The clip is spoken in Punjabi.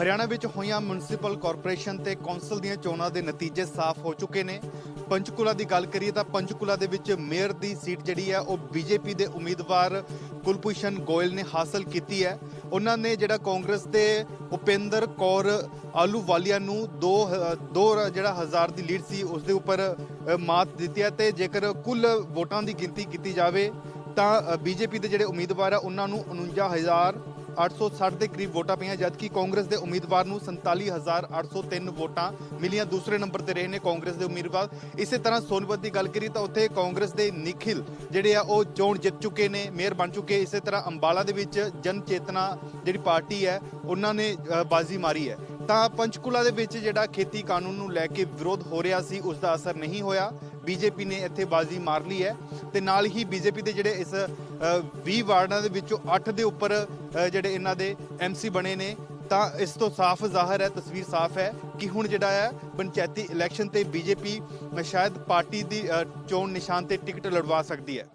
ਹਰਿਆਣਾ ਵਿੱਚ ਹੋਈਆਂ ਮਿਊਨਿਸਪਲ ਕਾਰਪੋਰੇਸ਼ਨ ਤੇ ਕੌਂਸਲ ਦੀਆਂ ਚੋਣਾਂ ਦੇ ਨਤੀਜੇ ਸਾਫ਼ ਹੋ ਚੁੱਕੇ ਨੇ। ਪੰਚਕੂਲਾ ਦੀ ਗੱਲ ਕਰੀਏ ਤਾਂ ਪੰਚਕੂਲਾ ਦੇ ਵਿੱਚ ਮੇਅਰ ਦੀ ਸੀਟ ਜਿਹੜੀ ਹੈ, ਉਹ ਬੀਜੇਪੀ ਦੇ ਉਮੀਦਵਾਰ ਕੁਲਭੂਸ਼ਣ ਗੋਇਲ ਨੇ ਹਾਸਲ ਕੀਤੀ ਹੈ। ਉਹਨਾਂ ਨੇ ਜਿਹੜਾ ਕਾਂਗਰਸ ਦੇ ਉਪੇਂਦਰ ਕੌਰ ਆਲੂਵਾਲੀਆ ਨੂੰ 2 ਦੋ ਜਿਹੜਾ ਹਜ਼ਾਰ ਦੀ ਲੀਡ ਸੀ, ਉਸ ਦੇ ਉੱਪਰ ਮਾਤ ਦਿੱਤੀ ਹੈ ਤੇ ਜੇਕਰ ਕੁੱਲ ਵੋਟਾਂ ਦੀ ਗਿਣਤੀ ਕੀਤੀ ਜਾਵੇ ਤਾਂ ਬੀਜੇਪੀ ਦੇ ਜਿਹੜੇ ਉਮੀਦਵਾਰ ਆ, ਉਹਨਾਂ ਨੂੰ 49860 860 ਦੇ ਕਰੀਬ ਵੋਟਾਂ ਪਈਆਂ, ਜਦਕਿ ਕਾਂਗਰਸ ਦੇ ਉਮੀਦਵਾਰ ਨੂੰ 47803 ਵੋਟਾਂ ਮਿਲੀਆਂ। ਦੂਸਰੇ ਨੰਬਰ ਤੇ ਰਹੇ ਨੇ ਕਾਂਗਰਸ ਦੇ ਉਮੀਦਵਾਰ। ਇਸੇ ਤਰ੍ਹਾਂ ਸੋਨਪਤ ਦੀ ਗੱਲ ਕਰੀ ਤਾਂ ਉੱਥੇ ਕਾਂਗਰਸ ਦੇ ਨਿਖਿਲ ਜਿਹੜੇ ਆ, ਉਹ ਚੋਣ ਜਿੱਤ ਚੁੱਕੇ ਨੇ, ਮੇਅਰ ਬਣ ਚੁੱਕੇ। ਇਸੇ ਤਰ੍ਹਾਂ ਅੰਬਾਲਾ ਦੇ ਵਿੱਚ ਜਨ ਚੇਤਨਾ ਜਿਹੜੀ ਪਾਰਟੀ ਹੈ, ਉਹਨਾਂ ਨੇ ਬਾਜ਼ੀ ਮਾਰੀ ਹੈ। ਤਾਂ ਪੰਚਕੂਲਾ ਦੇ ਵਿੱਚ ਜਿਹੜਾ ਖੇਤੀ ਕਾਨੂੰਨ ਨੂੰ ਲੈ ਕੇ ਵਿਰੋਧ ਹੋ ਰਿਹਾ ਸੀ ਉਸ ਦਾ ਅਸਰ ਨਹੀਂ ਹੋਇਆ। ਬੀਜੇਪੀ ਨੇ ਇੱਥੇ ਬਾਜ਼ੀ ਮਾਰ ਲਈ ਹੈ ਤੇ ਨਾਲ ਹੀ ਬੀਜੇਪੀ ਦੇ ਜਿਹੜੇ ਇਸ ਅ, 20 ਵਾਰਡਾਂ ਦੇ ਵਿੱਚੋਂ 8 ਦੇ ਉੱਪਰ ਜਿਹੜੇ ਇਹਨਾਂ ਦੇ ਐਮਸੀ ਬਣੇ ਨੇ ਤਾਂ ਇਸ ਤੋਂ ਸਾਫ਼ ਜ਼ਾਹਰ ਹੈ ਤਸਵੀਰ ਸਾਫ਼ ਹੈ ਕਿ ਹੁਣ ਜਿਹੜਾ ਹੈ ਪੰਚਾਇਤੀ ਇਲੈਕਸ਼ਨ ਤੇ ਬੀਜੇਪੀ ਸ਼ਾਇਦ ਪਾਰਟੀ ਦੀ ਚੋਣ ਨਿਸ਼ਾਨ ਤੇ ਟਿਕਟ ਲੜਵਾ ਸਕਦੀ ਹੈ।